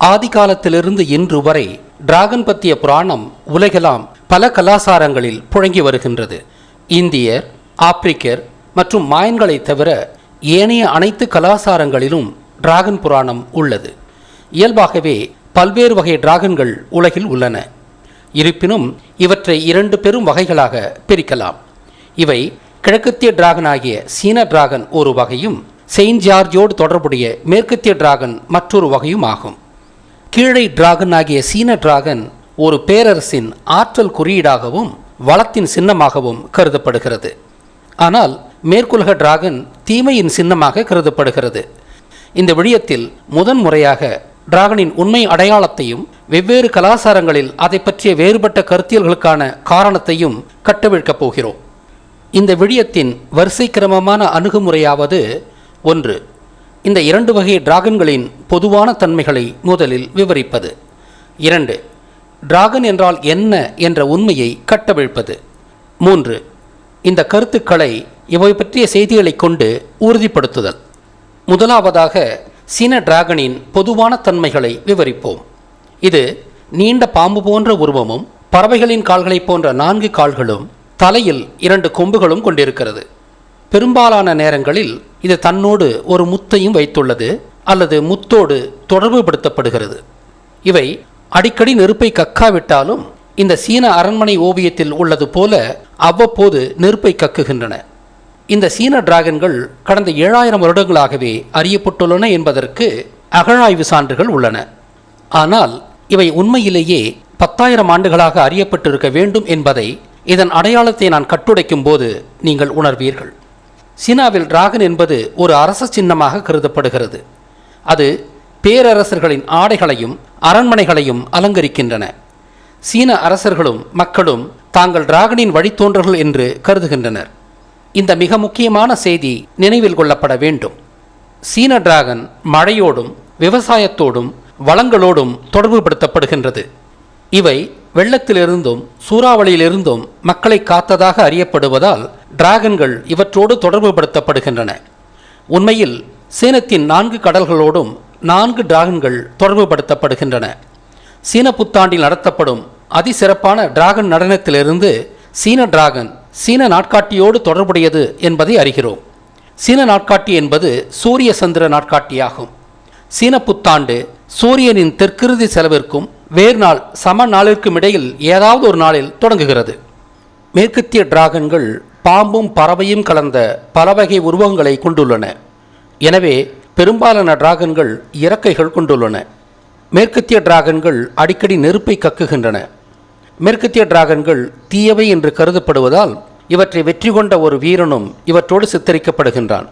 ஆதி காலத்திலிருந்து இன்று வரை டிராகன் பத்திய புராணம் உலகெல்லாம் பல கலாசாரங்களில் புழங்கி வருகின்றது. இந்தியர் ஆப்பிரிக்கர் மற்றும் மாயன்களை தவிர ஏனைய அனைத்து கலாசாரங்களிலும் டிராகன் புராணம் உள்ளது. இயல்பாகவே பல்வேறு வகை டிராகன்கள் உலகில் உள்ளன. இருப்பினும் இவற்றை இரண்டு பெரும் வகைகளாக பிரிக்கலாம். இவை கிழக்கத்திய டிராகன் ஆகிய சீன டிராகன் ஒரு வகையும் செயின்ட் ஜார்ஜோடு தொடர்புடைய மேற்கத்திய டிராகன் மற்றொரு வகையும் ஆகும். கீழே டிராகன் ஆகிய சீன டிராகன் ஒரு பேரரசின் ஆற்றல் குறியீடாகவும் வளத்தின் சின்னமாகவும் கருதப்படுகிறது. ஆனால் மேற்குலக டிராகன் தீமையின் சின்னமாக கருதப்படுகிறது. இந்த விடயத்தில் முதன் முறையாக டிராகனின் உண்மை அடையாளத்தையும் வெவ்வேறு கலாசாரங்களில் அதை பற்றிய வேறுபட்ட கருத்தியல்களுக்கான காரணத்தையும் கட்டவிழ்க்கப் போகிறோம். இந்த விடயத்தின் வரிசை கிரமமான அணுகுமுறையாவது ஒன்று இந்த இரண்டு வகை டிராகன்களின் பொதுவான தன்மைகளை முதலில் விவரிப்பது. இரண்டு டிராகன் என்றால் என்ன என்ற உண்மையை கட்டவிழ்ப்பது. மூன்று இந்த கருத்துக்களை இவை பற்றிய செய்திகளை கொண்டு உறுதிப்படுத்துதல். முதலாவதாக சீன டிராகனின் பொதுவான தன்மைகளை விவரிப்போம். இது நீண்ட பாம்பு போன்ற உருவமும் பறவைகளின் கால்களைப் போன்ற நான்கு கால்களும் தலையில் இரண்டு கொம்புகளும் கொண்டிருக்கிறது. பெரும்பாலான நேரங்களில் இது தன்னோடு ஒரு முத்தையும் வைத்துள்ளது அல்லது முத்தோடு தொடர்புபடுத்தப்படுகிறது. இவை அடிக்கடி நெருப்பை கக்காவிட்டாலும் இந்த சீன அரண்மனை ஓவியத்தில் உள்ளது போல அவ்வப்போது நெருப்பை கக்குகின்றன. இந்த சீன டிராகன்கள் கடந்த ஏழாயிரம் வருடங்களாகவே அறியப்பட்டுள்ளன என்பதற்கு அகழாய்வு சான்றுகள் உள்ளன. ஆனால் இவை உண்மையிலேயே பத்தாயிரம் ஆண்டுகளாக அறியப்பட்டிருக்க வேண்டும் என்பதை இதன் அடையாளத்தை நான் கட்டுடைக்கும் போது நீங்கள் உணர்வீர்கள். சீனாவில் டிராகன் என்பது ஒரு அரச சின்னமாக கருதப்படுகிறது. அது பேரரசர்களின் ஆடைகளையும் அரண்மனைகளையும் அலங்கரிக்கின்றன. சீன அரசர்களும் மக்களும் தாங்கள் டிராகனின் வழித்தோன்றர்கள் என்று கருதுகின்றனர். இந்த மிக முக்கியமான செய்தி நினைவில் கொள்ளப்பட வேண்டும். சீன டிராகன் மழையோடும் விவசாயத்தோடும் வளங்களோடும் தொடர்புபடுத்தப்படுகின்றது. இவை வெள்ளத்திலிருந்தும் சூறாவளியிலிருந்தும் மக்களை காத்ததாக அறியப்படுவதால் டிராகன்கள் இவற்றோடு தொடர்புபடுத்தப்படுகின்றன. உண்மையில் சீனத்தின் நான்கு கடல்களோடும் நான்கு டிராகன்கள் தொடர்புபடுத்தப்படுகின்றன. சீன புத்தாண்டில் நடத்தப்படும் அதிசிறப்பான டிராகன் நடனத்திலிருந்து சீன டிராகன் சீன நாட்காட்டியோடு தொடர்புடையது என்பதை அறிகிறோம். சீன நாட்காட்டி என்பது சூரிய சந்திர நாட்காட்டியாகும். சீன புத்தாண்டு சூரியனின் தெற்கிறுதி செலவிற்கும் வேறு நாள் சம நாளிற்கும் இடையில் ஏதாவது ஒரு நாளில் தொடங்குகிறது. மேற்கத்திய டிராகன்கள் பாம்பும் பறவையும் கலந்த பல வகை உருவங்களை கொண்டுள்ளன. எனவே பெரும்பாலான டிராகன்கள் இறக்கைகள் கொண்டுள்ளன. மேற்கத்திய டிராகன்கள் அடிக்கடி நெருப்பை கக்குகின்றன. மேற்கத்திய டிராகன்கள் தீயவை என்று கருதப்படுவதால் இவற்றை வெற்றி கொண்ட ஒரு வீரனும் இவற்றோடு சித்தரிக்கப்படுகின்றான்.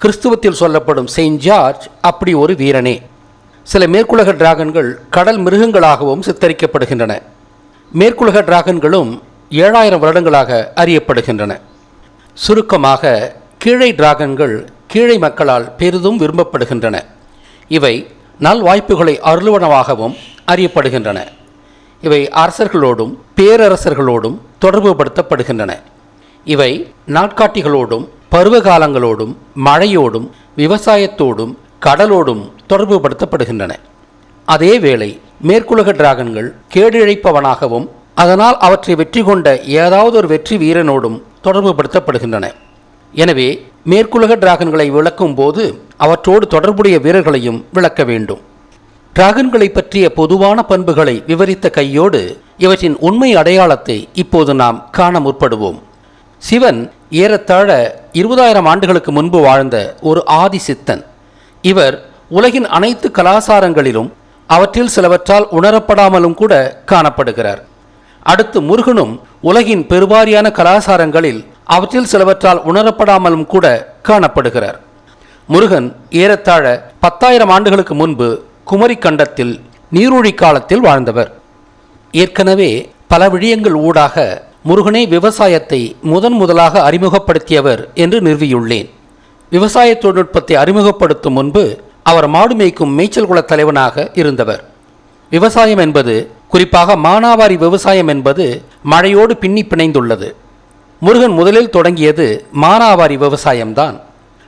கிறிஸ்துவத்தில் சொல்லப்படும் செயின்ட் ஜார்ஜ் அப்படி ஒரு வீரனே. சில மேற்குலக டிராகன்கள் கடல் மிருகங்களாகவும் சித்தரிக்கப்படுகின்றன. மேற்குலக டிராகன்களும் ஏழாயிரம் வருடங்களாக அறியப்படுகின்றன. சுருக்கமாக கீழை டிராகன்கள் கீழை மக்களால் பெரிதும் விரும்பப்படுகின்றன. இவை நல்வாய்ப்புகளை அருளுவனவாகவும் அறியப்படுகின்றன. இவை அரசர்களோடும் பேரரசர்களோடும் தொடர்புபடுத்தப்படுகின்றன. இவை நாட்காட்டிகளோடும் பருவகாலங்களோடும் மழையோடும் விவசாயத்தோடும் கடலோடும் தொடர்புபடுத்தப்படுகின்றன. அதேவேளை மேற்குலக டிராகன்கள் கேடிழைப்பவனாகவும் அதனால் அவற்றை வெற்றி கொண்ட ஏதாவது ஒரு வெற்றி வீரனோடும் தொடர்புபடுத்தப்படுகின்றன. எனவே மேற்குலக டிராகன்களை விளக்கும் போது அவற்றோடு தொடர்புடைய வீரர்களையும் விளக்க வேண்டும். டிராகன்களை பற்றிய பொதுவான பண்புகளை விவரித்த கையோடு இவற்றின் உண்மை அடையாளத்தை இப்போது நாம் காண முற்படுவோம். சிவன் ஏறத்தாழ இருபதாயிரம் ஆண்டுகளுக்கு முன்பு வாழ்ந்த ஒரு ஆதி சித்தன் இவர் உலகின் அனைத்து கலாசாரங்களிலும் அவற்றில் சிலவற்றால் உணரப்படாமலும் கூட காணப்படுகிறார். அடுத்து முருகனும் உலகின் பெருவாரியான கலாசாரங்களில் அவற்றில் சிலவற்றால் உணரப்படாமலும் கூட காணப்படுகிறார். முருகன் ஏறத்தாழ பத்தாயிரம் ஆண்டுகளுக்கு முன்பு குமரி கண்டத்தில் நீரூழி காலத்தில் வாழ்ந்தவர். ஏற்கனவே பல விடயங்கள் ஊடாக முருகனே விவசாயத்தை முதன் முதலாக அறிமுகப்படுத்தியவர் என்று நிறுவியுள்ளேன். விவசாய தொழில்நுட்பத்தை அறிமுகப்படுத்தும் முன்பு அவர் மாடு மேய்க்கும் மேய்ச்சல் குலத் தலைவனாக இருந்தவர். விவசாயம் என்பது குறிப்பாக மானாவாரி விவசாயம் என்பது மழையோடு பின்னி பிணைந்துள்ளது. முருகன் முதலில் தொடங்கியது மானாவாரி விவசாயம்தான்.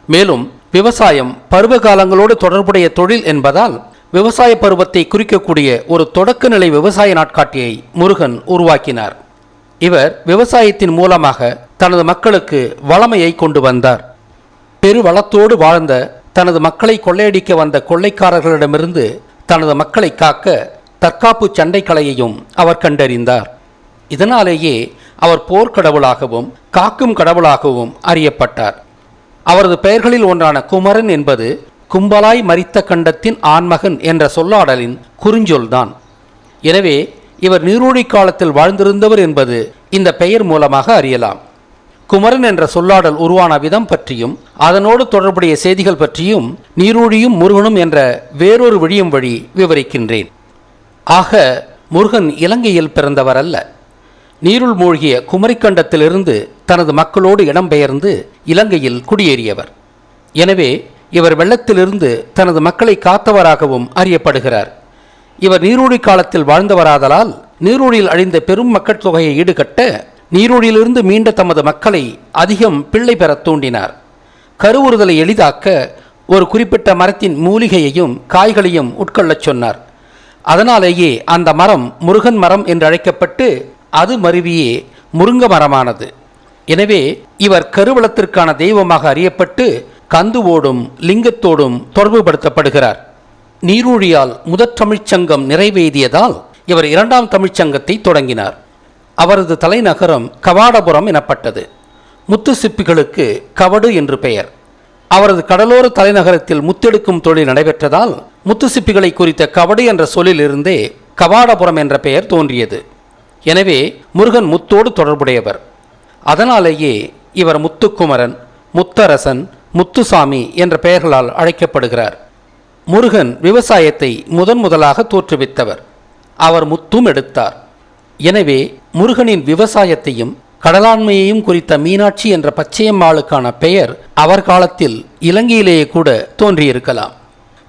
மேலும் விவசாயம் பருவ காலங்களோடு தொடர்புடைய தொழில் என்பதால் விவசாய பருவத்தை குறிக்கக்கூடிய ஒரு தொடக்க நிலை விவசாய நாட்காட்டியை முருகன் உருவாக்கினார். இவர் விவசாயத்தின் மூலமாக தனது மக்களுக்கு வளமையை கொண்டு வந்தார். பெருவளத்தோடு வாழ்ந்த தனது மக்களை கொள்ளையடிக்க வந்த கொள்ளைக்காரர்களிடமிருந்து தனது மக்களை காக்க தற்காப்பு சண்டை கலையையும் அவர் கண்டறிந்தார். இதனாலேயே அவர் போர்க்கடவுளாகவும் காக்கும் கடவுளாகவும் அறியப்பட்டார். அவரது பெயர்களில் ஒன்றான குமரன் என்பது கும்பலாய் மரித்த கண்டத்தின் ஆண்மகன் என்ற சொல்லாடலின் குறிஞ்சொல்தான். எனவே இவர் நீரூழி காலத்தில் வாழ்ந்திருந்தவர் என்பது இந்த பெயர் மூலமாக அறியலாம். குமரன் என்ற சொல்லாடல் உருவான விதம் பற்றியும் அதனோடு தொடர்புடைய செய்திகள் பற்றியும் நீரூழியும் முருகனும் என்ற வேறொரு விழியும் வழி விவரிக்கின்றேன். ஆக முருகன் இலங்கையில் பிறந்தவர் அல்ல நீருள் மூழ்கிய குமரிக்கண்டத்திலிருந்து தனது மக்களோடு இடம்பெயர்ந்து இலங்கையில் குடியேறியவர். எனவே இவர் வெள்ளத்திலிருந்து தனது மக்களை காத்தவராகவும் அறியப்படுகிறார். இவர் நீரூழி காலத்தில் வாழ்ந்தவராதலால் நீரூழில் அழிந்த பெரும் மக்கள் தொகையை ஈடுகட்ட நீரூழிலிருந்து மீண்ட தமது மக்களை அதிகம் பிள்ளை பெற தூண்டினார். கருவுறுதலை எளிதாக்க ஒரு குறிப்பிட்ட மரத்தின் மூலிகையையும் காய்களையும் உட்கொள்ளச் சொன்னார். அதனாலேயே அந்த மரம் முருகன் மரம் என்று அழைக்கப்பட்டு அது மருவியே முருங்க மரமானது. எனவே இவர் கருவளத்திற்கான தெய்வமாக அறியப்பட்டு கந்துவோடும் லிங்கத்தோடும் தொடர்புபடுத்தப்படுகிறார். நீரூழியால் முதற் தமிழ்ச்சங்கம் நிறைவேறியதால் இவர் இரண்டாம் தமிழ்ச்சங்கத்தை தொடங்கினார். அவரது தலைநகரம் கவாடபுரம் எனப்பட்டது. முத்து சிப்பிகளுக்கு கவடு என்று பெயர். அவரது கடலோர தலைநகரத்தில் முத்தெடுக்கும் தொழில் நடைபெற்றதால் முத்து சிப்பிகளை குறித்த கவடு என்ற சொல்லிலிருந்தே கவாடபுரம் என்ற பெயர் தோன்றியது. எனவே முருகன் முத்தோடு தொடர்புடையவர். அதனாலேயே இவர் முத்துக்குமரன் முத்தரசன் முத்துசாமி என்ற பெயர்களால் அழைக்கப்படுகிறார். முருகன் விவசாயத்தை முதன் முதலாக தோற்றுவித்தவர். அவர் முத்தும் எடுத்தார். எனவே முருகனின் விவசாயத்தையும் கடலாண்மையையும் குறித்த மீனாட்சி என்ற பச்சையம்மாளுக்கான பெயர் அவர் காலத்தில் இலங்கையிலேயே கூட தோன்றியிருக்கலாம்.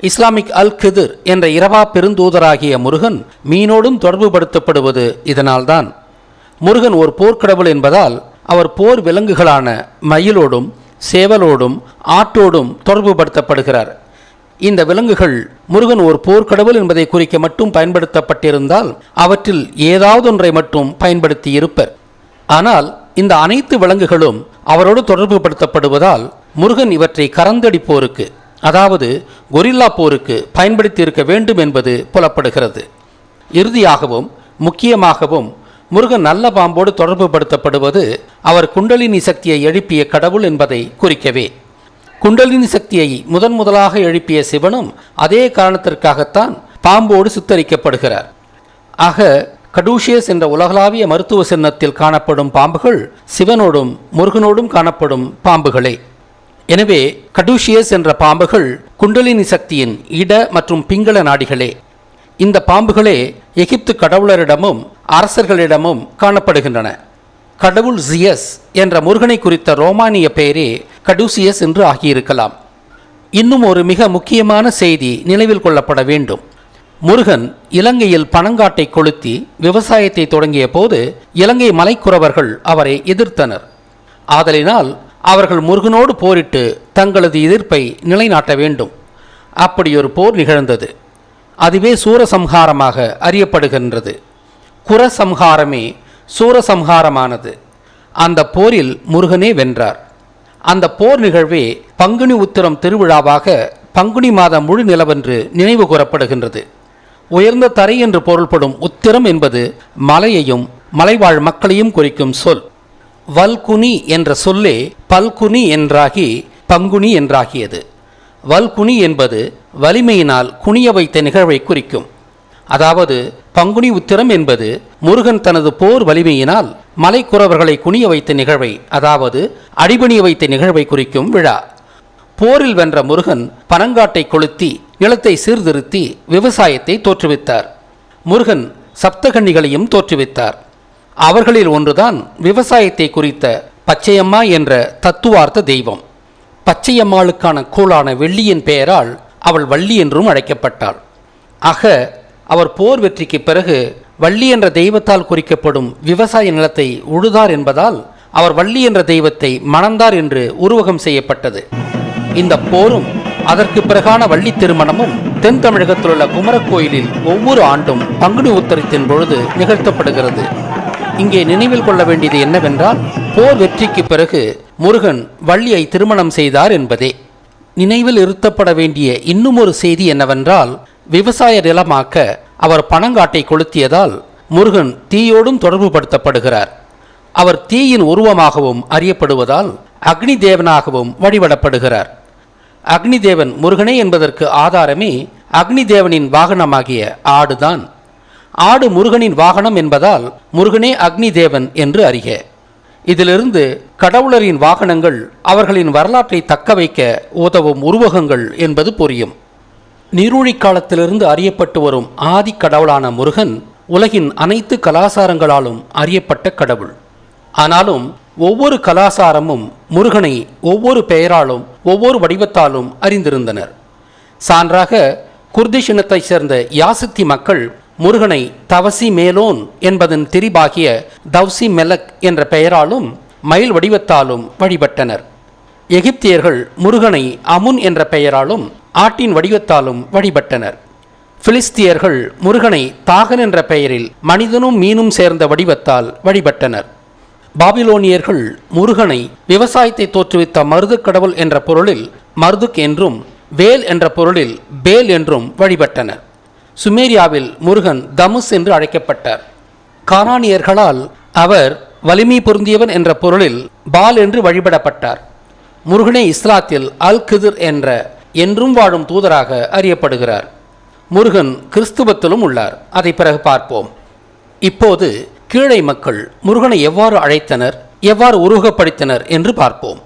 இஸ்லாமிக் அல் கிதிர் என்ற இரவா பெருந்தூதராகிய முருகன் மீனோடும் தொடர்புபடுத்தப்படுவது இதனால்தான். முருகன் ஒரு போர்க்கடவுள் என்பதால் அவர் போர் விலங்குகளான மயிலோடும் சேவலோடும் ஆட்டோடும் தொடர்புபடுத்தப்படுகிறார். இந்த விலங்குகள் முருகன் ஒரு போர்க்கடவுள் என்பதை குறிக்க மட்டும் பயன்படுத்தப்பட்டிருந்தால் அவற்றில் ஏதாவது ஒன்றை மட்டும் பயன்படுத்தி இருப்பர் ஆனால் இந்த அனைத்து விலங்குகளும் அவரோடு தொடர்புபடுத்தப்படுவதால் முருகன் இவற்றை கறந்தடிப்போருக்கு அதாவது கொரில்லா போருக்கு பயன்படுத்தி இருக்க வேண்டும் என்பது புலப்படுகிறது. இறுதியாகவும் முக்கியமாகவும் முருகன் நல்ல பாம்போடு தொடர்புபடுத்தப்படுவது அவர் குண்டலினி சக்தியை எழுப்பிய கடவுள் என்பதை குறிக்கவே. குண்டலினி சக்தியை முதன் முதலாக எழுப்பிய சிவனும் அதே காரணத்திற்காகத்தான் பாம்போடு சித்தரிக்கப்படுகிறார். ஆக கடூஷியஸ் என்ற உலகளாவிய மருத்துவ சின்னத்தில் காணப்படும் பாம்புகள் சிவனோடும் முருகனோடும் காணப்படும் பாம்புகளே. எனவே கடூஷியஸ் என்ற பாம்புகள் குண்டலினி சக்தியின் இட மற்றும் பிங்கள நாடிகளே. இந்த பாம்புகளே எகிப்து கடவுளரிடமும் அரசர்களிடமும் காணப்படுகின்றன. கடவுள் ஜியஸ் என்ற முருகனை குறித்த ரோமானிய பெயரே கடூசியஸ் என்று ஆகியிருக்கலாம். இன்னும் ஒரு மிக முக்கியமான செய்தி நினைவில் கொள்ளப்பட வேண்டும். முருகன் இலங்கையில் பனங்காட்டை கொளுத்தி விவசாயத்தை தொடங்கிய போது இலங்கை மலைக்குறவர்கள் அவரை எதிர்த்தனர். ஆதலினால் அவர்கள் முருகனோடு போரிட்டு தங்களது எதிர்ப்பை நிலைநாட்ட வேண்டும். அப்படி ஒரு போர் நிகழ்ந்தது. அதுவே சூரசம்ஹாரமாக அறியப்படுகின்றது. குரசம்ஹாரமே சூரசம்ஹாரமானது. அந்த போரில் முருகனே வென்றார். அந்த போர் நிகழ்வே பங்குனி உத்திரம் திருவிழாவாக பங்குனி மாதம் முழு நிலவென்று நினைவு கூறப்படுகின்றது. உயர்ந்த தரை என்று பொருள்படும் உத்திரம் என்பது மலையையும் மலைவாழ் மக்களையும் குறிக்கும் சொல். வல்குனி என்ற சொல்லே பல்குனி என்றாகி பங்குனி என்றாகியது. வல்குனி என்பது வலிமையினால் குனிய வைத்த நிகழ்வை குறிக்கும். அதாவது பங்குனி உத்திரம் என்பது முருகன் தனது போர் வலிமையினால் மலைக்குறவர்களை குனிய வைத்த நிகழ்வை அதாவது அடிபணிய வைத்த நிகழ்வை குறிக்கும் விழா. போரில் வென்ற முருகன் பனங்காட்டை கொளுத்தி நிலத்தை சீர்திருத்தி விவசாயத்தை தோற்றுவித்தார். முருகன் சப்தகன்னிகளையும் தோற்றுவித்தார். அவர்களில் ஒன்றுதான் விவசாயத்தை குறித்த பச்சையம்மா என்ற தத்துவார்த்த தெய்வம். பச்சையம்மாளுக்கான கூழான வெள்ளியின் பெயரால் அவள் வள்ளி என்றும் அழைக்கப்பட்டாள். ஆக அவர் போர் வெற்றிக்கு பிறகு வள்ளி என்ற தெய்வத்தால் குறிக்கப்படும் விவசாய நிலத்தை உழுதார் என்பதால் அவர் வள்ளி என்ற தெய்வத்தை மணந்தார் என்று உருவகம் செய்யப்பட்டது. இந்த போரும் அதற்கு பிறகான வள்ளி திருமணமும் தென் தமிழகத்தில் உள்ள குமரக்கோயிலில் ஒவ்வொரு ஆண்டும் பங்குனி உத்தரத்தின் பொழுது நிகழ்த்தப்படுகிறது. இங்கே நினைவில் கொள்ள வேண்டியது என்னவென்றால் போர் வெற்றிக்கு பிறகு முருகன் வள்ளியை திருமணம் செய்தார் என்பதே. நினைவில் இருத்தப்பட வேண்டிய இன்னும் ஒரு செய்தி என்னவென்றால் விவசாய நிலமாக்க அவர் பணங்காட்டை கொளுத்தியதால் முருகன் தீயோடும் தொடர்புபடுத்தப்படுகிறார். அவர் தீயின் உருவமாகவும் அறியப்படுவதால் அக்னி தேவனாகவும் வழிபடப்படுகிறார். அக்னி தேவன் முருகனே என்பதற்கு ஆதாரமே அக்னி தேவனின் வாகனமாகிய ஆடுதான். ஆடு முருகனின் வாகனம் என்பதால் முருகனே அக்னி தேவன் என்று அறிக. இதிலிருந்து கடவுளரின் வாகனங்கள் அவர்களின் வரலாற்றை தக்க வைக்க உதவும் உருவகங்கள் என்பது புரியும். நீரூழி காலத்திலிருந்து அறியப்பட்டு வரும் ஆதி கடவுளான முருகன் உலகின் அனைத்து கலாசாரங்களாலும் அறியப்பட்ட கடவுள். ஆனாலும் ஒவ்வொரு கலாசாரமும் முருகனை ஒவ்வொரு பெயராலும் ஒவ்வொரு வடிவத்தாலும் அறிந்திருந்தனர். சான்றாக குர்திஷ் இனத்தைச் சேர்ந்த யாசித்தி மக்கள் முருகனை தவசி மேலோன் என்பதன் திரிபாகிய தவ்சி மெலக் என்ற பெயராலும் மயில் வடிவத்தாலும் வழிபட்டனர். எகிப்தியர்கள் முருகனை அமுன் என்ற பெயராலும் ஆட்டின் வடிவத்தாலும் வழிபட்டனர். பிலிஸ்தியர்கள் முருகனை தாகன் என்ற பெயரில் மனிதனும் மீனும் சேர்ந்த வடிவத்தால் வழிபட்டனர். பாபிலோனியர்கள் முருகனை விவசாயத்தை தோற்றுவித்த மருதுக் கடவுள் என்ற பொருளில் மருதுக் என்றும் வேல் என்ற பொருளில் பேல் என்றும் வழிபட்டனர். சுமேரியாவில் முருகன் தமுஸ் என்று அழைக்கப்பட்டார். காரானியர்களால் அவர் வலிமை பொருந்தியவன் என்ற பொருளில் பால் என்று வழிபடப்பட்டார். முருகனே இஸ்லாத்தில் அல் கிதிர் என்ற என்றும் வாழும் தூதராக அறியப்படுகிறார். முருகன் கிறிஸ்துவத்திலும் உள்ளார். அதை பிறகு பார்ப்போம். இப்போது கீழை மக்கள் முருகனை எவ்வாறு அழைத்தனர் எவ்வாறு உருவகப்படுத்தினர் என்று பார்ப்போம்.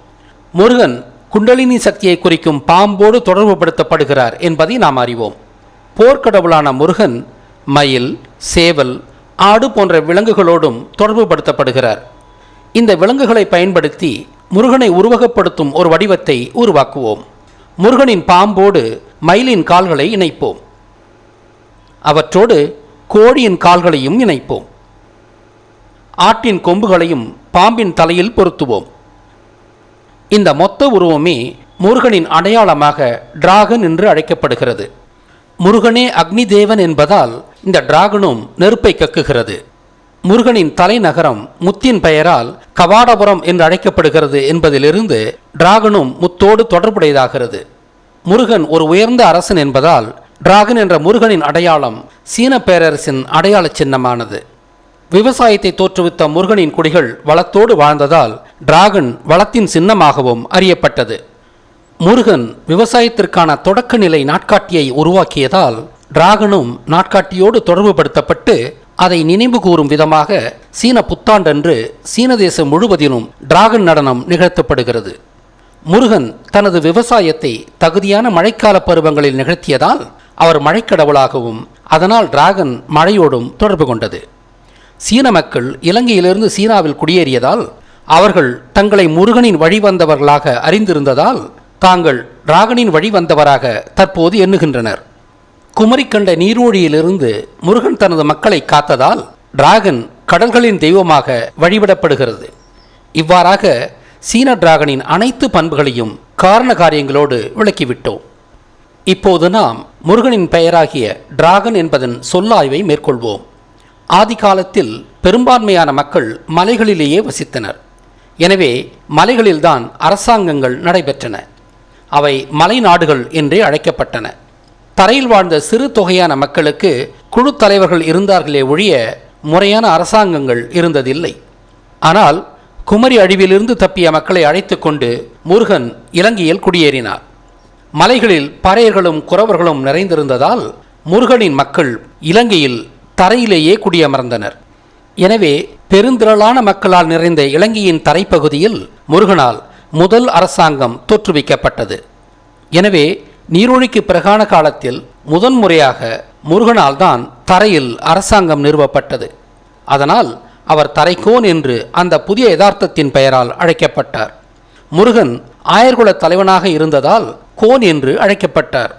முருகன் குண்டலினி சக்தியை குறிக்கும் பாம்போடு தொடர்புபடுத்தப்படுகிறார் என்பதை நாம் அறிவோம். போர்க்கடவுளான முருகன் மயில் சேவல் ஆடு போன்ற விலங்குகளோடும் தொடர்புபடுத்தப்படுகிறார். இந்த விலங்குகளை பயன்படுத்தி முருகனை உருவகப்படுத்தும் ஒரு வடிவத்தை உருவாக்குவோம். முருகனின் பாம்போடு மயிலின் கால்களை இணைப்போம். அவற்றோடு கோழியின் கால்களையும் இணைப்போம். ஆட்டின் கொம்புகளையும் பாம்பின் தலையில் பொருத்துவோம். இந்த மொத்த உருவமே முருகனின் அடையாளமாக டிராகன் என்று அழைக்கப்படுகிறது. முருகனே அக்னி தேவன் என்பதால் இந்த டிராகனும் நெருப்பை கக்குகிறது. முருகனின் தலைநகரம் முத்தின் பெயரால் கவாடபுரம் என்று அழைக்கப்படுகிறது என்பதிலிருந்து டிராகனும் முத்தோடு தொடர்புடையதாகிறது. முருகன் ஒரு உயர்ந்த அரசன் என்பதால் டிராகன் என்ற முருகனின் அடையாளம் சீன பேரரசின் அடையாள சின்னமானது. விவசாயத்தை தோற்றுவித்த முருகனின் குடிகள் வளத்தோடு வாழ்ந்ததால் டிராகன் வளத்தின் சின்னமாகவும் அறியப்பட்டது. முருகன் விவசாயத்திற்கான தொடக்க நிலை நாட்காட்டியை உருவாக்கியதால் டிராகனும் நாட்காட்டியோடு தொடர்புபடுத்தப்பட்டு அதை நினைவு கூறும் விதமாக சீன புத்தாண்டன்று சீன தேசம் முழுவதிலும் டிராகன் நடனம் நிகழ்த்தப்படுகிறது. முருகன் தனது விவசாயத்தை தகுதியான மழைக்கால பருவங்களில் நிகழ்த்தியதால் அவர் மழைக்கடவுளாகவும் அதனால் டிராகன் மழையோடும் தொடர்பு கொண்டது. சீன மக்கள் இலங்கையிலிருந்து சீனாவில் குடியேறியதால் அவர்கள் தங்களை முருகனின் வழிவந்தவர்களாக அறிந்திருந்ததால் தாங்கள் டிராகனின் வழிவந்தவராக தற்போது எண்ணுகின்றனர். குமரிக்கண்ட நீரோழியிலிருந்து முருகன் தனது மக்களை காத்ததால் டிராகன் கடல்களின் தெய்வமாக வழிபடப்படுகிறது. இவ்வாறாக சீன டிராகனின் அனைத்து பண்புகளையும் காரண காரியங்களோடு விளக்கிவிட்டோம். இப்போது நாம் முருகனின் பெயராகிய டிராகன் என்பதன் சொல்லாய்வை மேற்கொள்வோம். ஆதி காலத்தில் பெரும்பான்மையான மக்கள் மலைகளிலேயே வசித்தனர். எனவே மலைகளில்தான் அரசாங்கங்கள் நடைபெற்றன. அவை மலை நாடுகள் என்றே அழைக்கப்பட்டன. தரையில் வாழ்ந்த சிறு தொகையான மக்களுக்கு குழு தலைவர்கள் இருந்தார்களே ஒழிய முறையான அரசாங்கங்கள் இருந்ததில்லை. ஆனால் குமரி அழிவிலிருந்து தப்பிய மக்களை அழைத்து கொண்டு முருகன் இலங்கையில் குடியேறினார். மலைகளில் பறையர்களும் குறவர்களும் நிறைந்திருந்ததால் முருகனின் மக்கள் இலங்கையில் தரையிலேயே குடியமர்ந்தனர். எனவே பெருந்திரளான மக்களால் நிறைந்த இலங்கையின் தரைப்பகுதியில் முருகனால் முதல் அரசாங்கம் தோற்றுவிக்கப்பட்டது. எனவே நீரொழிக்கு பிரகாண காலத்தில் முதன்முறையாக முருகனால் தான் தரையில் அரசாங்கம் நிறுவப்பட்டது. அதனால் அவர் தரைக்கோன் என்று அந்த புதிய யதார்த்தத்தின் பெயரால் அழைக்கப்பட்டார். முருகன் ஆயர்குல தலைவனாக இருந்ததால் கோன் என்று அழைக்கப்பட்டார்.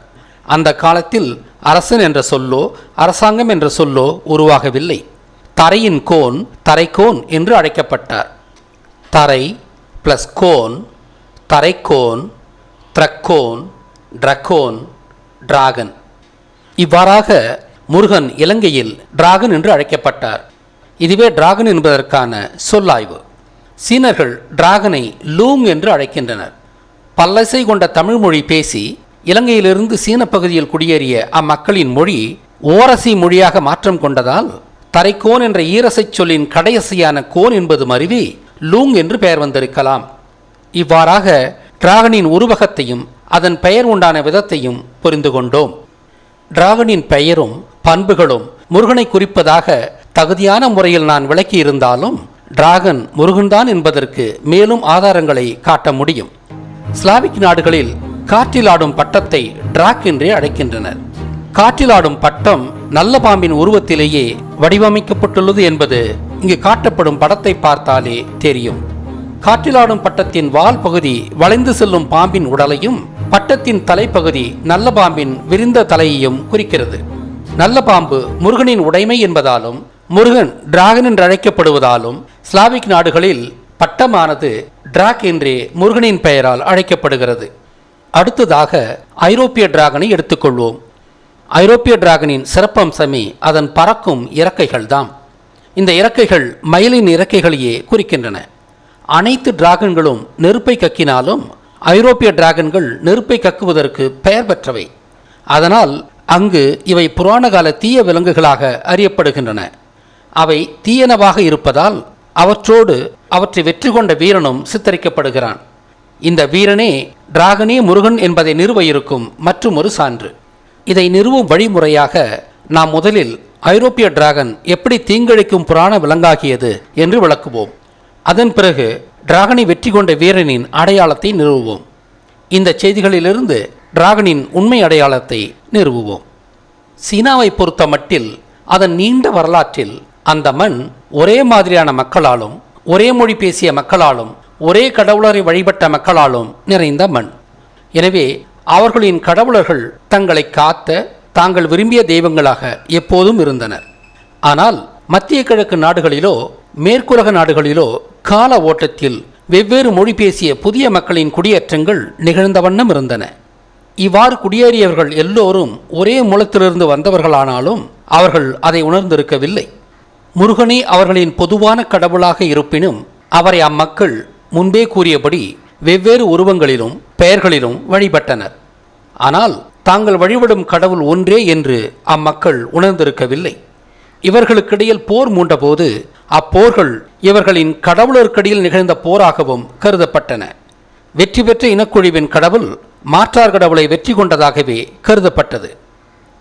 அந்த காலத்தில் அரசன் என்ற சொல்லோ அரசாங்கம் என்ற சொல்லோ உருவாகவில்லை. தரையின் கோன் தரைக்கோன் என்று அழைக்கப்பட்டார். தரை ப்ளஸ் கோன் தரைக்கோன் த்ரக்கோன் ட்ரக்கோன் டிராகன். இவ்வாறாக முருகன் இலங்கையில் டிராகன் என்று அழைக்கப்பட்டார். இதுவே டிராகன் என்பதற்கான சொல்லாய்வு. சீனர்கள் டிராகனை லூங் என்று அழைக்கின்றனர். பல்லசை கொண்ட தமிழ் மொழி பேசி இலங்கையிலிருந்து சீன பகுதியில் குடியேறிய அம்மக்களின் மொழி ஓரசி மொழியாக மாற்றம் கொண்டதால் தரைக்கோன் என்ற ஈரசைச் சொல்லின் கடையசையான கோன் என்பது மருவி லூங் என்று பெயர் வந்திருக்கலாம். இவ்வாறாக டிராகனின் உருவகத்தையும் அதன் பெயர் உண்டான விதத்தையும் புரிந்து கொண்டோம். டிராகனின் பெயரும் பண்புகளும் முருகனை குறிப்பதாக தகுதியான முறையில் நான் விளக்கியிருந்தாலும் டிராகன் முருகன்தான் என்பதற்கு மேலும் ஆதாரங்களை காட்ட முடியும். ஸ்லாவிக் நாடுகளில் காற்றில் ஆடும் பட்டத்தை டிராக் என்றே அழைக்கின்றனர். காற்றில் ஆடும் பட்டம் நல்ல பாம்பின் உருவத்திலேயே வடிவமைக்கப்பட்டுள்ளது என்பது இங்கு காட்டப்படும் படத்தை பார்த்தாலே தெரியும். காற்றிலாடும் பட்டத்தின் வால் பகுதி வளைந்து செல்லும் பாம்பின் உடலையும் பட்டத்தின் தலைப்பகுதி நல்ல பாம்பின் விரிந்த தலையையும் குறிக்கிறது. நல்ல பாம்பு முருகனின் உடைமை என்பதாலும் முருகன் டிராகன் என்று அழைக்கப்படுவதாலும் ஸ்லாவிக் நாடுகளில் பட்டமானது டிராக் என்றே முருகனின் பெயரால் அழைக்கப்படுகிறது. அடுத்ததாக ஐரோப்பிய டிராகனை எடுத்துக்கொள்வோம். ஐரோப்பிய டிராகனின் சிறப்பம்சமே அதன் பறக்கும் இறக்கைகள்தாம். இந்த இறக்கைகள் மயிலின் இறக்கைகளையே குறிக்கின்றன. அனைத்து டிராகன்களும் நெருப்பை கக்கினாலும் ஐரோப்பிய டிராகன்கள் நெருப்பை கக்குவதற்கு பெயர் பெற்றவை. அதனால் அங்கு இவை புராண கால தீய விலங்குகளாக அறியப்படுகின்றன. அவை தீயனவாக இருப்பதால் அவற்றோடு அவற்றை வெற்றி கொண்ட வீரனும் சித்தரிக்கப்படுகிறான். இந்த வீரனே டிராகனே முருகன் என்பதை நிறுவ இருக்கும் மற்றும் ஒரு சான்று. இதை நிறுவும் வழிமுறையாக நாம் முதலில் ஐரோப்பிய டிராகன் எப்படி தீங்கிழைக்கும் புராண விலங்காகியது என்று விளக்குவோம். அதன் பிறகு டிராகனை வெற்றி கொண்ட வீரனின் அடையாளத்தை நிறுவுவோம். இந்த செய்திகளிலிருந்து டிராகனின் உண்மை அடையாளத்தை நிறுவுவோம். சீனாவை பொறுத்த மட்டில் அதன் நீண்ட வரலாற்றில் அந்த மண் ஒரே மாதிரியான மக்களாலும் ஒரே மொழி பேசிய மக்களாலும் ஒரே கடவுளரை வழிபட்ட மக்களாலும் நிறைந்த மண். எனவே அவர்களின் கடவுளர்கள் தங்களை காத்த தாங்கள் விரும்பிய தெய்வங்களாக எப்போதும் இருந்தனர். ஆனால் மத்திய கிழக்கு நாடுகளிலோ மேற்குலக நாடுகளிலோ கால ஓட்டத்தில் வெவ்வேறு மொழி பேசிய புதிய மக்களின் குடியேற்றங்கள் நிகழ்ந்த வண்ணம் இருந்தன. இவ்வாறு குடியேறியவர்கள் எல்லோரும் ஒரே மூலத்திலிருந்து வந்தவர்களானாலும் அவர்கள் அதை உணர்ந்திருக்கவில்லை. முருகனே அவர்களின் பொதுவான கடவுளாக இருப்பினும் அவரை அம்மக்கள் முன்பே கூறியபடி வெவ்வேறு உருவங்களிலும் பெயர்களிலும் வழிபட்டனர். ஆனால் தாங்கள் வழிபடும் கடவுள் ஒன்றே என்று அம்மக்கள் உணர்ந்திருக்கவில்லை. இவர்களுக்கிடையில் போர் மூண்டபோது அப்போர்கள் இவர்களின் கடவுளருக்கிடையில் நிகழ்ந்த போராகவும் கருதப்பட்டன. வெற்றி பெற்ற இனக்குழுவின் கடவுள் மாற்றார் கடவுளை வெற்றி கொண்டதாகவே கருதப்பட்டது.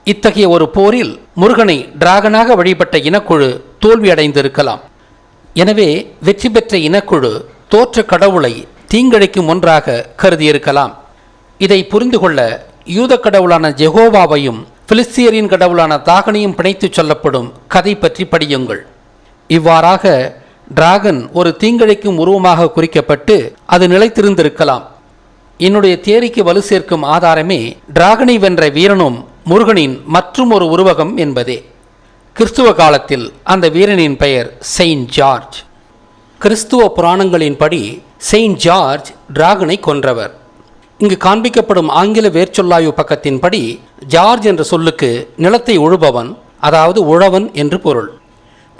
இத்தகைய ஒரு போரில் முருகனை டிராகனாக வழிபட்ட இனக்குழு தோல்வியடைந்திருக்கலாம். எனவே வெற்றி பெற்ற இனக்குழு தோற்ற கடவுளை தீங்கிழைக்கும் ஒன்றாக கருதியிருக்கலாம். இதை புரிந்து கொள்ள யூத கடவுளான ஜெகோவாவையும் பிலிஸ்தியரின் கடவுளான தாகனையும் பிணைத்துச் சொல்லப்படும் கதை பற்றி படியுங்கள். இவ்வாறாக டிராகன் ஒரு தீங்கிழைக்கும் உருவமாக குறிக்கப்பட்டு அது நிலைத்திருந்திருக்கலாம். என்னுடைய தேரிக்கு வலு சேர்க்கும் ஆதாரமே டிராகனை வென்ற வீரனும் முருகனின் மற்றும் ஒரு உருவகம் என்பதே. கிறிஸ்துவ காலத்தில் அந்த வீரனின் பெயர் செயின்ட் ஜார்ஜ். கிறிஸ்துவ புராணங்களின்படி செயின்ட் ஜார்ஜ் டிராகனை கொன்றவர். இங்கு காண்பிக்கப்படும் ஆங்கில வேர்ச்சொல்லாய்வு பக்கத்தின்படி ஜார்ஜ் என்ற சொல்லுக்கு நிலத்தை உழுபவன் அதாவது உழவன் என்று பொருள்.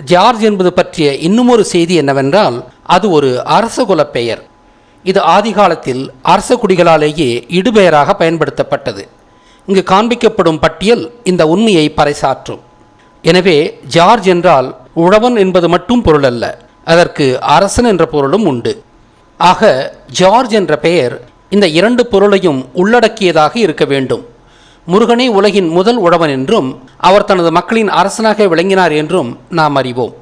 ஜார்ஜ் என்பது பற்றிய இன்னுமொரு செய்தி என்னவென்றால் அது ஒரு அரசகுலப் பெயர். இது ஆதிகாலத்தில் அரச குடிகளாலேயே இடுபெயராக பயன்படுத்தப்பட்டது. இங்கு காண்பிக்கப்படும் பட்டியல் இந்த உண்மையை பறைசாற்றும். எனவே ஜார்ஜ் என்றால் உழவன் என்பது மட்டும் பொருள் அல்ல அதற்கு அரசன் என்ற பொருளும் உண்டு. ஆக ஜார்ஜ் என்ற பெயர் இந்த இரண்டு பொருளையும் உள்ளடக்கியதாக இருக்க வேண்டும். முருகனே உலகின் முதல் உழவன் என்றும் அவர் தனது மக்களின் அரசனாக விளங்கினார் என்றும் நாம் அறிவோம்.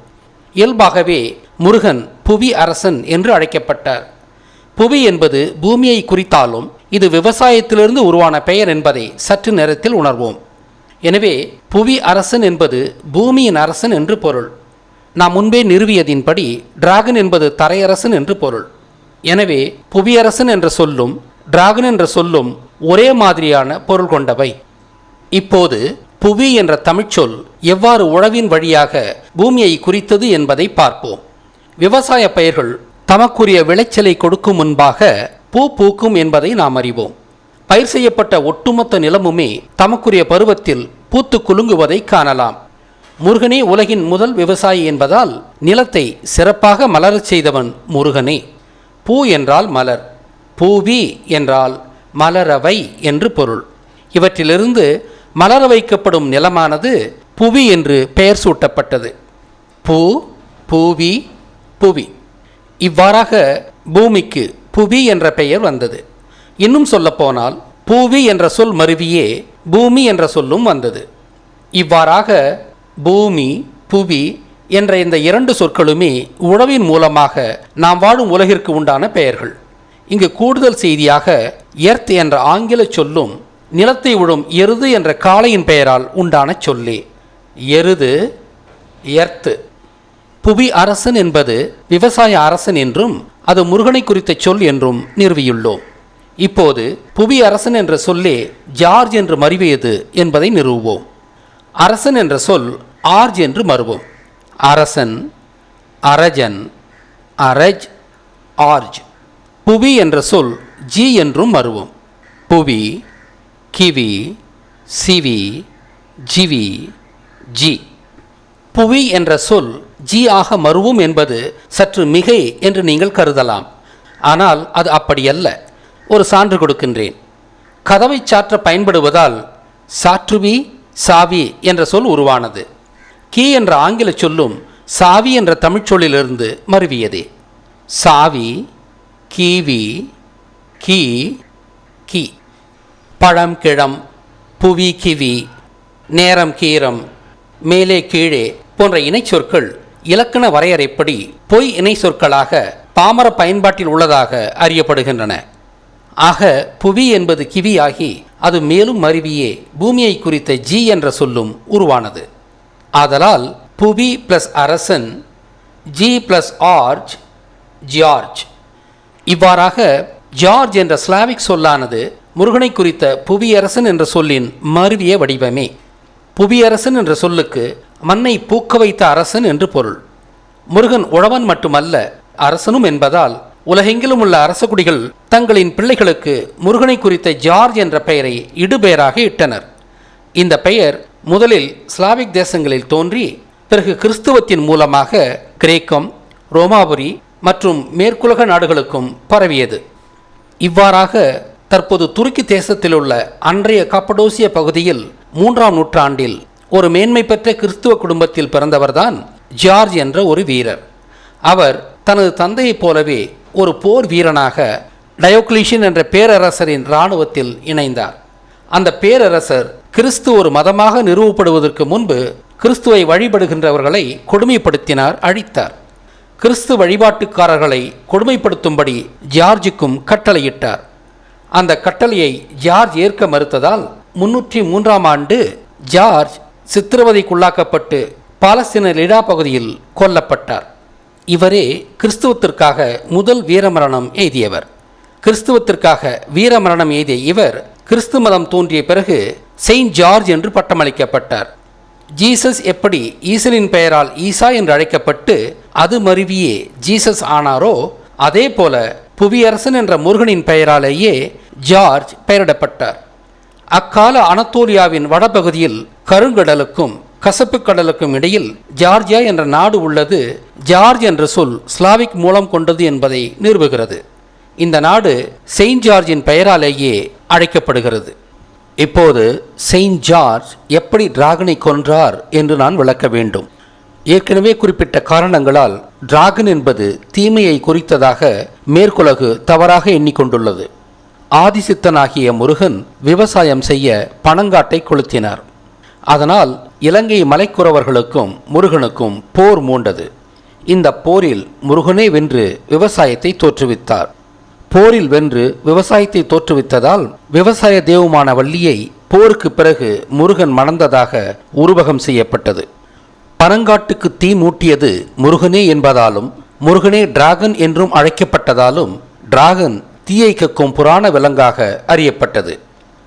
இயல்பாகவே முருகன் புவி அரசன் என்று அழைக்கப்பட்டார். புவி என்பது பூமியை குறித்தாலும் இது விவசாயத்திலிருந்து உருவான பெயர் என்பதை சற்று நேரத்தில் உணர்வோம். எனவே புவி அரசன் என்பது பூமியின் அரசன் என்று பொருள். நாம் முன்பே நிறுவியதின்படி டிராகன் என்பது தரையரசன் என்று பொருள். எனவே புவியரசன் என்ற சொல்லும் டிராகன் என்ற சொல்லும் ஒரே மாதிரியான பொருள் கொண்டவை. இப்போது புவி என்ற தமிழ்ச்சொல் எவ்வாறு உழவின் வழியாக பூமியை குறித்தது என்பதை பார்ப்போம். விவசாய பயிர்கள் தமக்குரிய விளைச்சலை கொடுக்கும் முன்பாக பூ பூக்கும் என்பதை நாம் அறிவோம். பயிர் செய்யப்பட்ட ஒட்டுமொத்த நிலமுமே தமக்குரிய பருவத்தில் பூத்து குலுங்குவதை காணலாம். முருகனே உலகின் முதல் விவசாயி என்பதால் நிலத்தை சிறப்பாக மலரச் செய்தவன் முருகனே. பூ என்றால் மலர். பூவி என்றால் மலரவை என்று பொருள். இவற்றிலிருந்து மலர வைக்கப்படும் நிலமானது புவி என்று பெயர் சூட்டப்பட்டது. பூ பூவி புவி. இவ்வாறாக பூமிக்கு புவி என்ற பெயர் வந்தது. இன்னும் சொல்லப்போனால் பூவி என்ற சொல் மருவியே பூமி என்ற சொல்லும் வந்தது. இவ்வாறாக பூமி புவி என்ற இந்த இரண்டு சொற்களுமே உழவின் மூலமாக நாம் வாழும் உலகிற்கு உண்டான பெயர்கள். இங்கு கூடுதல் செய்தியாக எர்த் என்ற ஆங்கில சொல்லும் நிலத்தை உழும் எருது என்ற காளையின் பெயரால் உண்டான சொல்லே. எருது எர்த்து புவி அரசன் என்பது விவசாய அரசன் என்றும் அது முருகனை குறித்த சொல் என்றும் நிறுவியுள்ளோம். இப்போது புவி அரசன் என்ற சொல்லே ஜார்ஜ் என்று மறிவியது என்பதை நிறுவுவோம். அரசன் என்ற சொல் ஆர்ஜ் என்று மறுவோம் அரசன் அரஜன் அரஜ் ஆர்ஜ். புவி என்ற சொல் ஜி என்றும் வருவோம். புவி கிவி சிவி ஜிவி ஜி. புவி என்ற சொல் ஜி ஆக மருவும் என்பது சற்று மிகை என்று நீங்கள் கருதலாம். ஆனால் அது அப்படியல்ல. ஒரு சான்று கொடுக்கின்றேன். கதவை சாற்ற பயன்படுவதால் சாற்றுவி சாவி என்ற சொல் உருவானது. கீ என்ற ஆங்கில சொல்லும் சாவி என்ற தமிழ்ச்சொல்லிலிருந்து மருவியதே. சாவி கீவி கீ கீ. பழம் கிழம் புவி கிவி நேரம் கீரம் மேலே கீழே போன்ற இணைச்சொற்கள் இலக்கண வரையறைப்படி பொய் இணை சொற்களாக பாமர பயன்பாட்டில் உள்ளதாக அறியப்படுகின்றன. ஆக புவி என்பது கிவியாகி அது மேலும் மருவியே பூமியை குறித்த ஜி என்ற சொல்லும் உருவானது. ஆதலால் புவி பிளஸ் அரசன் ஜி பிளஸ் ஆர்ஜ் ஜியார்ஜ் இவ்வாறாக ஜார்ஜ் என்ற ஸ்லாவிக் சொல்லானது முருகனை குறித்த புவியரசன் என்ற சொல்லின் மருவிய வடிவமே. புவியரசன் என்ற சொல்லுக்கு மண்ணை பூக்க வைத்த அரசன் என்று பொருள். முருகன் உழவன் மட்டுமல்ல அரசனும் என்பதால் உலகெங்கிலும் உள்ள அரசகுடிகள் தங்களின் பிள்ளைகளுக்கு முருகனை குறித்த ஜார்ஜ் என்ற பெயரை இடுபெயராக இட்டனர். இந்த பெயர் முதலில் ஸ்லாவிக் தேசங்களில் தோன்றி பிறகு கிறிஸ்துவத்தின் மூலமாக கிரேக்கம் ரோமாபுரி மற்றும் மேற்குலக நாடுகளுக்கும் பரவியது. இவ்வாறாக தற்போது துருக்கி தேசத்தில் உள்ள அன்றைய கப்படோசிய பகுதியில் மூன்றாம் நூற்றாண்டில் ஒரு மேன்மை பெற்ற கிறிஸ்துவ குடும்பத்தில் பிறந்தவர்தான் ஜார்ஜ் என்ற ஒரு வீரர். அவர் தனது தந்தையைப் போலவே ஒரு போர் வீரனாக டயோக்ளீஷியன் என்ற பேரரசரின் இராணுவத்தில் இணைந்தார். அந்த பேரரசர் கிறிஸ்து ஒரு மதமாக நிறுவப்படுவதற்கு முன்பு கிறிஸ்துவை வழிபடுகின்றவர்களை கொடுமைப்படுத்தினார் அழித்தார். கிறிஸ்து வழிபாட்டுக்காரர்களை கொடுமைப்படுத்தும்படி ஜார்ஜுக்கும் கட்டளையிட்டார். அந்த கட்டளையை ஜார்ஜ் ஏற்க மறுத்ததால் முன்னூற்றி மூன்றாம் ஆண்டு ஜார்ஜ் சித்திரவதைக்குள்ளாக்கப்பட்டு பாலஸ்தீன லிடா பகுதியில் கொல்லப்பட்டார். இவரே கிறிஸ்துவத்திற்காக முதல் வீரமரணம் எய்தியவர். கிறிஸ்துவத்திற்காக வீரமரணம் எய்திய இவர் கிறிஸ்து மதம் தோன்றிய பிறகு செயின்ட் ஜார்ஜ் என்று பட்டமளிக்கப்பட்டார். ஜீசஸ் எப்படி ஈசனின் பெயரால் ஈசா என்று அழைக்கப்பட்டு அது மருவியே ஜீசஸ் ஆனாரோ அதே போல புவியரசன் என்ற முருகனின் பெயராலேயே ஜார்ஜ் பெயரிடப்பட்டார். அக்கால அனத்தோலியாவின் வடபகுதியில் கருங்கடலுக்கும் கசப்பு கடலுக்கும் இடையில் ஜார்ஜியா என்ற நாடு உள்ளது. ஜார்ஜ் என்ற சொல் ஸ்லாவிக் மூலம் கொண்டது என்பதை நிறுவுகிறது. இந்த நாடு செயின்ட் ஜார்ஜின் பெயராலேயே அழைக்கப்படுகிறது. இப்போது செயின்ட் ஜார்ஜ் எப்படி டிராகனை கொன்றார் என்று நான் விளக்க வேண்டும். ஏற்கனவே குறிப்பிட்ட காரணங்களால் டிராகன் என்பது தீமையை குறித்ததாக மேற்குலகு தவறாக எண்ணிக்கொண்டுள்ளது. ஆதிசித்தனாகிய முருகன் விவசாயம் செய்ய பனங்காட்டை கொளுத்தினார். அதனால் இலங்கை மலைக்குறவர்களுக்கும் முருகனுக்கும் போர் மூண்டது. இந்த போரில் முருகனே வென்று விவசாயத்தை தோற்றுவித்தார். போரில் வென்று விவசாயத்தை தோற்றுவித்ததால் விவசாய தெய்வமான வள்ளியை போருக்கு பிறகு முருகன் மணந்ததாக உருவகம் செய்யப்பட்டது. பனங்காட்டுக்கு தீ மூட்டியது முருகனே என்பதாலும் முருகனே டிராகன் என்றும் அழைக்கப்பட்டதாலும் டிராகன் தீயை கக்கும் புராண விலங்காக அறியப்பட்டது.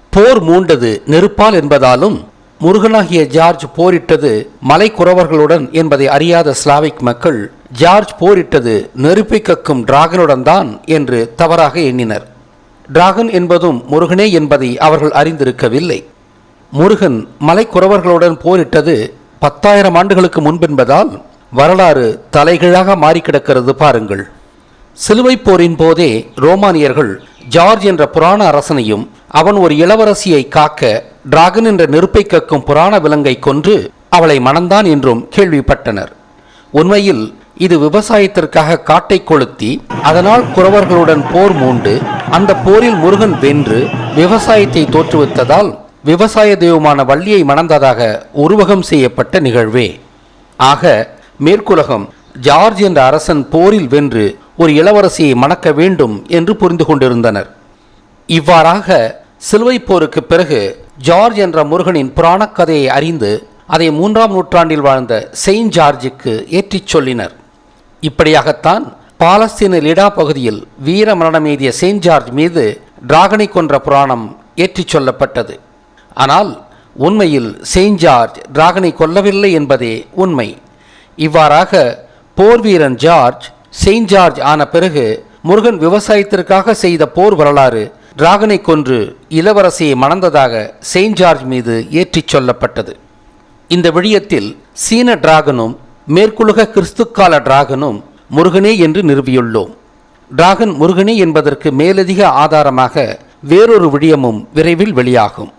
போர் மூண்டது நெருப்பால் என்பதாலும் முருகனாகிய ஜார்ஜ் போரிட்டது மலைக்குறவர்களுடன் என்பதை அறியாத ஸ்லாவிக் மக்கள் ஜார்ஜ் போரிட்டது நெருப்பை கக்கும் டிராகனுடன் தான் என்று தவறாக எண்ணினர். டிராகன் என்பதும் முருகனே என்பதை அவர்கள் அறிந்திருக்கவில்லை. முருகன் மலைக்குறவர்களுடன் போரிட்டது பத்தாயிரம் ஆண்டுகளுக்கு முன்பென்பதால் வரலாறு தலைகீழாக மாறி கிடக்கிறது பாருங்கள். சிலுவைப் போரின் போதே ரோமானியர்கள் ஜார்ஜ் என்ற புராண அரசனையும் அவன் ஒரு இளவரசியை காக்க டிராகன் என்ற நெருப்பை கக்கும் புராண விலங்கை கொன்று அவளை மணந்தான் என்றும் கேள்விப்பட்டனர். உண்மையில் இது விவசாயத்திற்காக காட்டை கொளுத்தி அதனால் குறவர்களுடன் போர் மூண்டு அந்த போரில் முருகன் வென்று விவசாயத்தை தோற்றுவித்ததால் விவசாய தெய்வமான வள்ளியை மணந்ததாக உருவகம் செய்யப்பட்ட நிகழ்வே. ஆக மேற்குலகம் ஜார்ஜ் என்ற அரசன் போரில் வென்று ஒரு இளவரசியை மணக்க வேண்டும் என்று புரிந்து கொண்டிருந்தனர். இவ்வாறாக சிலுவைப் போருக்கு பிறகு ஜார்ஜ் என்ற முருகனின் புராணக் கதையை அறிந்து அதை மூன்றாம் நூற்றாண்டில் வாழ்ந்த செயின்ட் ஜார்ஜுக்கு ஏற்றிச் சொல்லினர். இப்படியாகத்தான் பாலஸ்தீன லிடா பகுதியில் வீர மரணம் எய்திய செயின்ட் ஜார்ஜ் மீது டிராகனை கொன்ற புராணம் ஏற்றிச் சொல்லப்பட்டது. ஆனால் உண்மையில் செயின்ட் ஜார்ஜ் டிராகனை கொல்லவில்லை என்பதே உண்மை. இவ்வாறாக போர் வீரன் ஜார்ஜ் செயின்ட் ஜார்ஜ் ஆன பிறகு முருகன் விவசாயத்திற்காக செய்த போர் வரலாறு டிராகனை கொன்று இளவரசியை மணந்ததாக செயின்ட் ஜார்ஜ் மீது ஏற்றிச் சொல்லப்பட்டது. இந்த விடயத்தில் சீன டிராகனும் மேற்குலக கிறிஸ்துக்கால டிராகனும் முருகனே என்று நிறுவியுள்ளோம். டிராகன் முருகனே என்பதற்கு மேலதிக ஆதாரமாக வேறொரு விடயமும் விரைவில் வெளியாகும்.